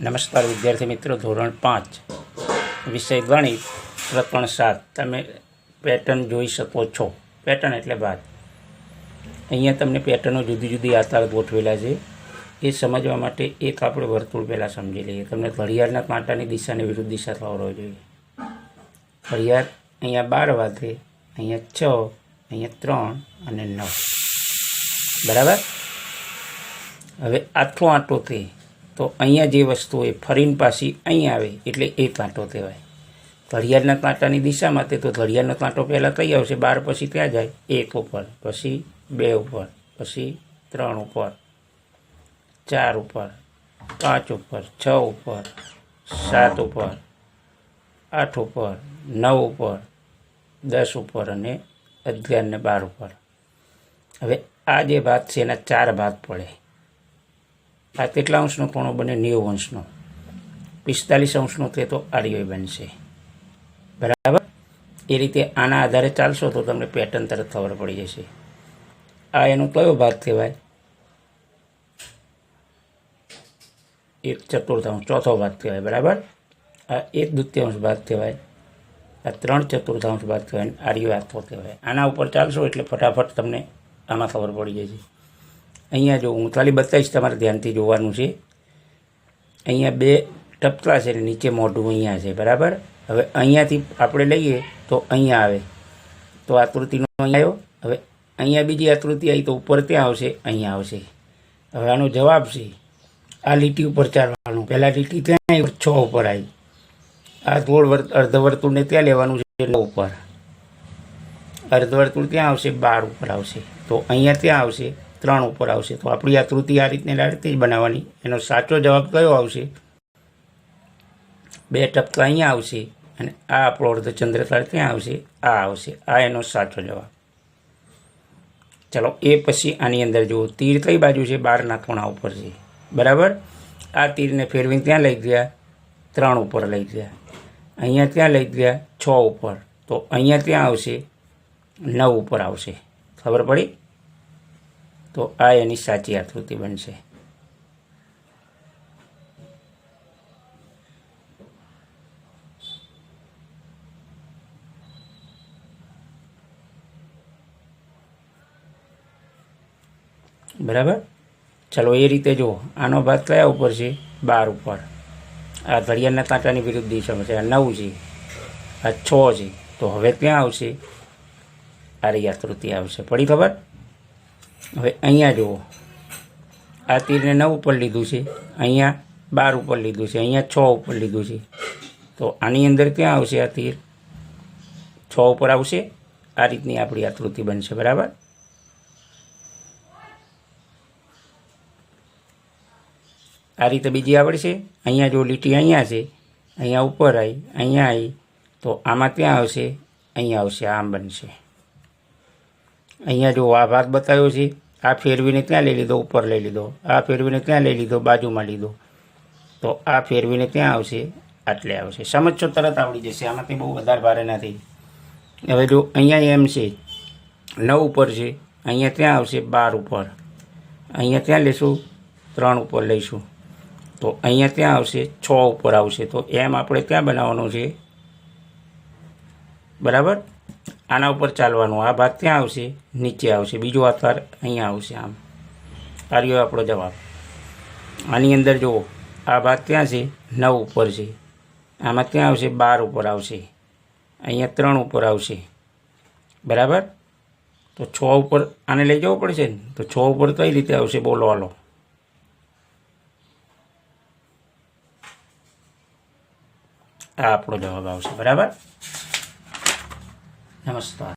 નમસ્કાર વિદ્યાર્થી મિત્રો, ધોરણ પાંચ, વિષય ગણિત, પ્રકરણ સાત. તમે પેટર્ન જોઈ શકો છો. પેટર્ન એટલે બાદ અહીંયા તમને પેટર્નો જુદી જુદી આકાર ગોઠવેલા છે. એ સમજવા માટે એક આપણે વર્તુળ પહેલાં સમજી લઈએ. તમને ઘડિયાળના કાંટાની દિશાને વિરુદ્ધ દિશા ખબર જોઈએ. ઘડિયાળ અહીંયા બાર વાગે, અહીંયા છ, અહીંયા ત્રણ અને નવ. બરાબર? હવે આટલો આંટો થઈ તો અહીંયા જે વસ્તુ હોય, ફરીને પાછી અહીં આવે, એટલે એ કાંટો કહેવાય. ઘડિયાળના કાંટાની દિશામાં તે તો ઘડિયાળનો કાંટો પહેલાં કઈ આવશે? બાર પછી ત્યાં જાય, એક ઉપર, પછી બે ઉપર, પછી ત્રણ ઉપર, ચાર ઉપર, પાંચ ઉપર, છ ઉપર, સાત ઉપર, આઠ ઉપર, નવ ઉપર, દસ ઉપર અને અગિયાર ને બાર ઉપર. હવે આ જે ભાત છે, એના ચાર ભાગ પડે. આ કેટલા અંશનો ખૂણો બને? નેવું અંશનો. પિસ્તાલીસ અંશનો તે તો આડીઓ બનશે. બરાબર? એ રીતે આના આધારે ચાલશો તો તમને પેટર્ન તરત ખબર પડી જશે. આ એનો કયો ભાગ કહેવાય? એક ચતુર્થાંશ, ચોથો ભાગ કહેવાય, બરાબર? આ એક દ્વિતીયાંશ ભાગ કહેવાય, આ ત્રણ ચતુર્થાંશ ભાગ કહેવાય આર્યો આખો કહેવાય. આના ઉપર ચાલશો એટલે ફટાફટ તમને આમાં ખબર પડી જશે. અહીંયા જો હું ખાલી બતાવીશ તમારે ધ્યાનથી જોવાનું છે. અહીંયા બે ટપકા છે ને નીચે મોઢું અહીંયા છે, બરાબર? હવે અહીંયાથી આપણે લઈએ તો અહીંયા આવે. તો આકૃતિનો અહીંયા આવ્યો. હવે અહીંયા બીજી આકૃતિ આવી તો ઉપર ત્યાં આવશે, અહીંયા આવશે. હવે આનો જવાબ છે, આ લીટી ઉપર ચાલવાનું. પહેલાં લીટી ત્યાં છ ઉપર આવી. આ ગોળ વર્ત, અર્ધવર્તુળને ત્યાં લેવાનું છે નવ ઉપર. અર્ધવર્તુળ ત્યાં આવશે, બાર ઉપર આવશે. તો અહીંયા ત્યાં આવશે. ત્રણ ઉપર આવશે. તો આપણી આકૃતિ આ રીતની આ રીતે જ બનાવવાની. એનો સાચો જવાબ કયો આવશે? બે ટપકા અહીંયા આવશે અને આ આપણો અર્ધચંદ્રકાર ત્યાં આવશે. આ આવશે. આ એનો સાચો જવાબ. ચલો, એ પછી આની અંદર જુઓ. તીર કઈ બાજુ છે? બારના ખૂણા ઉપર છે. બરાબર? આ તીરને ફેરવીને ત્યાં લઈ ગયા. ત્રણ ઉપર લઈ ગયા. અહીંયા ત્યાં લઈ ગયા. છ ઉપર. તો અહીંયા ત્યાં આવશે. નવ ઉપર આવશે. ખબર પડી? તો આ એની સાચી આકૃતિ બનશે. બરાબર? ચલો, એ રીતે જુઓ. આનો ભાગ કયા ઉપર છે? બાર ઉપર. આ ઘડિયાળના કાંટાની વિરુદ્ધ દિશામાં છે. આ નવ છે. આ છ છે. તો હવે ક્યાં આવશે? આ રહી આકૃતિ આવશે. પડી ખબર? હવે અહીંયા જુઓ. આ તીરને નવ ઉપર લીધું છે. અહીંયા બાર ઉપર લીધું છે. અહીંયા છ ઉપર લીધું છે. તો આની અંદર ક્યાં આવશે આ તીર? છ ઉપર આવશે. આ રીતની આપણી આકૃતિ બનશે, બરાબર? આ રીતે બીજી આવડશે. અહીંયા જો લીટી અહીંયા છે, અહીંયા ઉપર આવી, અહીંયા આવી, તો આમાં ત્યાં આવશે? અહીંયા આવશે, આમ બનશે. અહીંયા જો આ ભાગ બતાવ્યો છે આ ફેરવીને ત્યાં લઈ લીધો? ઉપર લઈ લીધો. આ ફેરવીને ત્યાં લઈ લીધો? બાજુમાં લીધો. તો આ ફેરવીને ત્યાં આવશે? આટલે આવશે. સમજશો તરત આવડી જશે. આમાંથી બહુ વધારે ભારે નથી. હવે જો અહીંયા એમ છે, નવ ઉપર છે, અહીંયા ત્યાં આવશે બાર ઉપર. અહીંયા ત્યાં લેશું? ત્રણ ઉપર લઈશું. તો અહીંયા ત્યાં આવશે, છ ઉપર આવશે. તો એમ આપણે ક્યાં બનાવવાનું છે? બરાબર? આના ઉપર ચાલવાનું. આ ભાગ ત્યાં આવશે, નીચે આવશે, બીજો આકાર અહીંયા આવશે આમ. આ રહ્યો આપણો જવાબ. આની અંદર જુઓ, આ ભાગ ત્યાં છે, નવ ઉપર છે. આમાં ત્યાં આવશે, બાર ઉપર આવશે. અહીંયા ત્રણ ઉપર આવશે. બરાબર? તો છ ઉપર આને લઈ જવું પડશે ને? તો છ ઉપર કઈ રીતે આવશે? બોલો હાલો. આ આપણો જવાબ આવશે. બરાબર? નમસ્કાર